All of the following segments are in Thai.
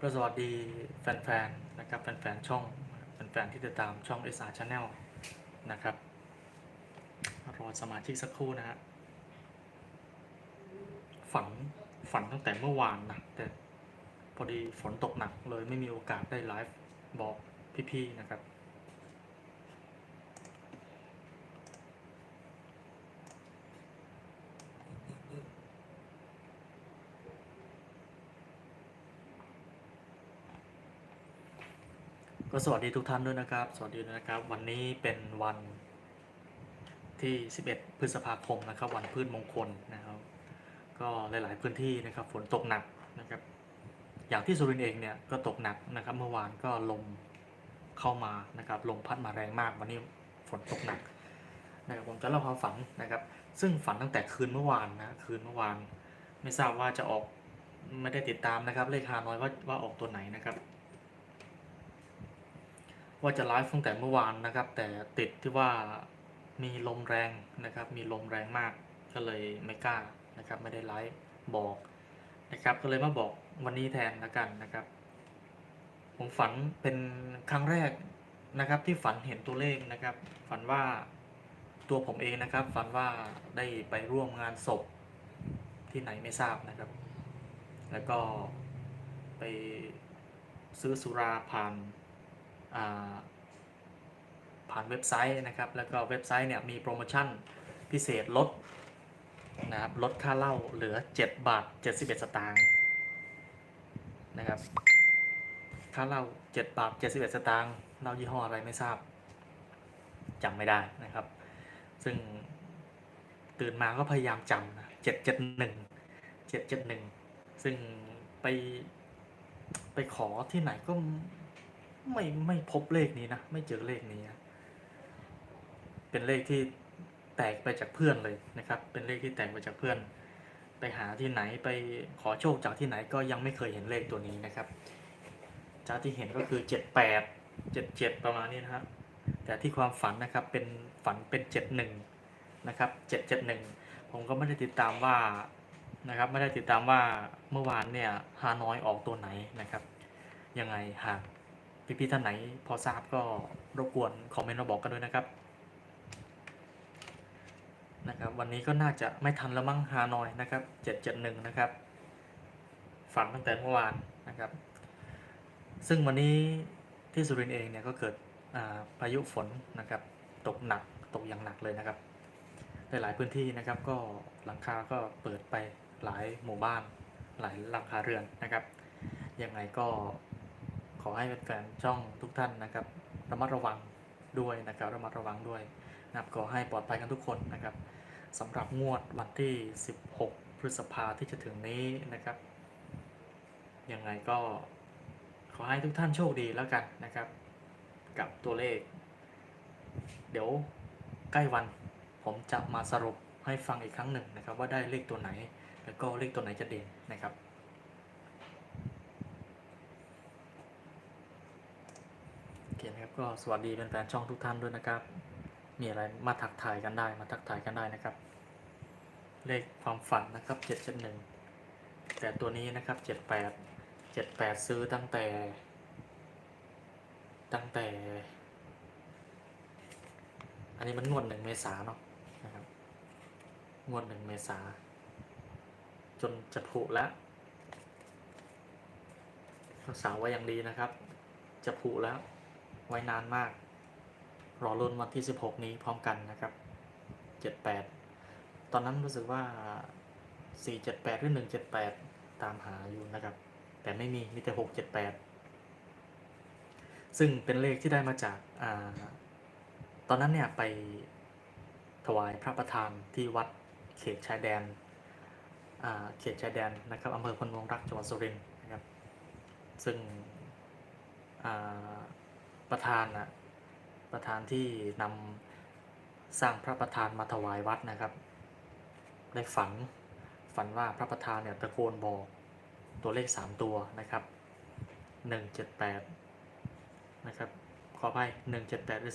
ก็สวัสดีแฟนๆนะครับแฟนๆช่องแฟนๆที่ติดตามช่อง SR Channel นะครับรอสมาชิกสักครู่นะฮะฝันฝันตั้งแต่เมื่อวานนะแต่พอดีฝนตกหนักเลยไม่มีโอกาสได้ไลฟ์บอกพี่ๆนะครับ ก็สวัสดีทุกท่านด้วยนะครับ สวัสดีด้วยนะครับ วันนี้เป็นวันที่ 11 พฤษภาคมนะครับ วันพืชมงคลนะครับ ก็หลาย ๆ พื้นที่นะครับฝนตกหนักนะครับ อย่างที่สุรินทร์เองเนี่ยก็ตกหนักนะครับ เมื่อวานก็ลมเข้ามานะครับ ลมพัดมาแรงมาก วันนี้ฝนตกหนักนะครับผมจะเล่าความฝันนะครับ ซึ่งฝันตั้งแต่คืนเมื่อวานนะคืนเมื่อวาน ไม่ทราบว่าจะออกไม่ได้ติดตามนะครับ เลขฮานอยว่าว่าออกตัวไหนนะครับ ว่าจะไลฟ์ตั้งแต่เมื่อวานนะครับ แต่ติดที่ว่ามีลมแรงนะครับ มีลมแรงมากก็เลยไม่กล้านะครับ ไม่ได้ไลฟ์บอกนะครับ ก็เลยมาบอกวันนี้แทนละกันนะครับ ผมฝันเป็นครั้งแรกนะครับ ที่ฝันเห็นตัวเลขนะครับ ฝันว่าตัวผมเองนะครับ ฝันว่าได้ไปร่วมงานศพที่ไหนไม่ทราบนะครับ แล้วก็ไปซื้อสุราผ่าน ผ่านเว็บไซต์นะครับ แล้วก็เว็บไซต์เนี่ยมีโปรโมชั่นพิเศษลดนะครับลดค่าเหล้าเหลือ 7 บาท 71 สตางค์นะครับค่าเหล้า7บาท 71 สตางค์เหล้ายี่ห้ออะไรไม่ทราบจำไม่ได้นะครับ ซึ่งตื่นมาก็พยายามจำนะ771 771ซึ่งไปไปขอที่ไหนก็ ไม่ไม่พบเลขนี้นะ ไม่เจอเลขนี้นะเป็นเลขที่แตกไปจากเพื่อนเลยนะครับ เป็นเลขที่แตกไปจากเพื่อน ไปหาที่ไหนไปขอโชคจากที่ไหนก็ยังไม่เคยเห็นเลขตัวนี้นะครับจากที่เห็นก็คือเจ็ดแปดเจ็ดเจ็ดประมาณนี้นะครับ แต่ที่ความฝันนะครับเป็นฝันเป็นเจ็ดหนึ่งนะครับเจ็ดเจ็ดหนึ่งผมก็ไม่ได้ติดตามว่านะครับไม่ได้ติดตามว่าเมื่อวานเนี่ยฮานอยออกตัวไหนนะครับ ยังไงหาก พี่ๆท่านไหนพอทราบก็รบกวนคอมเมนต์มาบอกกันด้วยนะครับนะครับ วันนี้ก็น่าจะไม่ทันแล้วมั้งฮานอยนะครับ771นะครับฝันตั้งแต่เมื่อวานนะครับ ซึ่งวันนี้ที่สุรินทร์เองเนี่ยก็เกิดอ่าพายุฝนนะครับ ตกหนักตกอย่างหนักเลยนะครับในหลายพื้นที่นะครับก็หลังคาก็เปิดไปหลายหมู่บ้านหลายหลังคาเรือนนะครับยังไงก็ อให้แฟนๆช่องทุกท่านนะครับ ระมัดระวังด้วยนะครับระมัดระวังด้วยนะครับขอให้ปลอดภัยกันทุกคนนะครับสำหรับงวดวันที่ 16 พฤษภาที่จะถึงนี้นะครับยังไงก็ขอให้ทุกท่านโชคดีแล้วกันนะครับ กับตัวเลข เดี๋ยวใกล้วันผมจะมาสรุปให้ฟังอีกครั้งหนึ่งนะครับ ว่าได้เลขตัวไหน แล้วก็เลขตัวไหนจะเด่นนะครับ อเคนะครับก็สวัสดีแฟนๆช่องทุกท่านด้วยนะครับ มีอะไรมาทักทายกันได้มาทักทายกันได้นะครับ เลขความฝันนะครับ771แต่ตัวนี้นะครับ78 78ซื้อตั้งแต่ ตั้งแต่ อันนี้มันงวดหนึ่งเมษาเนาะนะครับงวดหนึ่งเมษาจนจะผุแล้วรักษาไว้อย่างดีนะครับ จะผุแล้ว ไว้นานมาก รอรุ่นวันที่ 16 นี้พร้อมกันนะครับ 78 ตอนนั้นรู้สึกว่า 478 หรือ 178 ตามหาอยู่นะครับ แต่ไม่มี มีแต่ 678 ซึ่งเป็นเลขที่ได้มาจากอาตอนนั้นเนี่ยไปถวายพระประธานที่วัดเขตชายแดนเขตชายแดนนะครับอำเภอพนมงรักจังหวัดสุรินทร์นะครับ ซึ่งอ ประธานนะประธานที่นำสร้างพระประธานมาถวายวัดนะครับได้ฝันฝันว่าพระประธานเนี่ยตะโกนบอกตัวเลข 3 ตัวนะครับ 178 นะครับ ขออภัย178 หรือ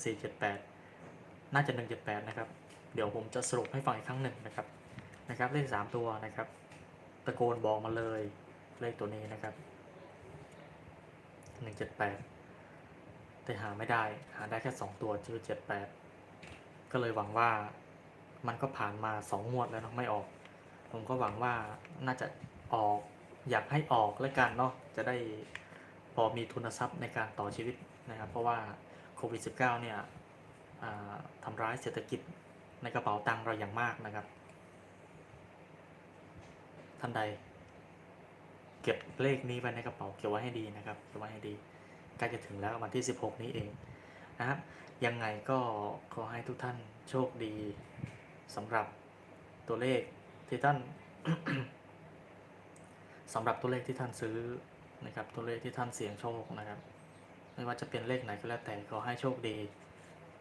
478 น่าจะ 178 นะครับ เดี๋ยวผมจะสรุปให้ฟังอีกครั้งหนึ่งนะครับนะครับ เลข 3 ตัวนะครับ ตะโกนบอกมาเลยเลขตัวนี้นะครับหนึ่งเจ็ด แปดแต่หาไม่ได้ หาได้แค่สองตัวชื่อเจ็ดแปดก็เลยหวังว่ามันก็ผ่านมาสองงวดแล้วเนาะไม่ออก ผมก็หวังว่าน่าจะออกอยากให้ออกแล้วกันเนาะจะได้พอมีทุนทรัพย์ในการต่อชีวิตนะครับ เพราะว่าโควิด -19 เนี่ยทำร้ายเศรษฐกิจในกระเป๋าตังค์เราอย่างมากนะครับ ท่านใด เก็บเลขนี้ไว้ในกระเป๋าเก็บไว้ให้ดีนะครับเก็บไว้ให้ดี ใกล้จะถึงแล้ววันที่ 16 นี้เองนะครับยังไงก็ขอให้ทุกท่านโชคดีสำหรับตัวเลขที่ท่านสำหรับตัวเลขที่ท่านซื้อนะครับตัวเลขที่ท่านเสี่ยงโชคนะครับ ไม่ว่าจะเป็นเลขไหนก็แล้วแต่ขอให้โชคดี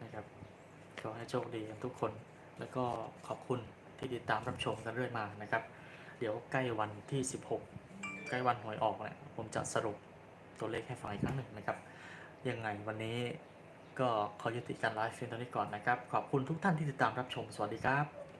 นะครับขอให้โชคดีกันทุกคน แล้วก็ขอบคุณที่ติดตามรับชมกันเรื่อยมานะครับ เดี๋ยวใกล้วันที่ 16 ใกล้วันหวยออกเนี่ยผมจะสรุป ตัวเลขให้ฟังอีกครั้งหนึ่งนะครับ ยังไงวันนี้ก็ขอยุติการไลฟ์เพียงเท่านี้ก่อนนะครับ ขอบคุณทุกท่านที่ติดตามรับชม สวัสดีครับ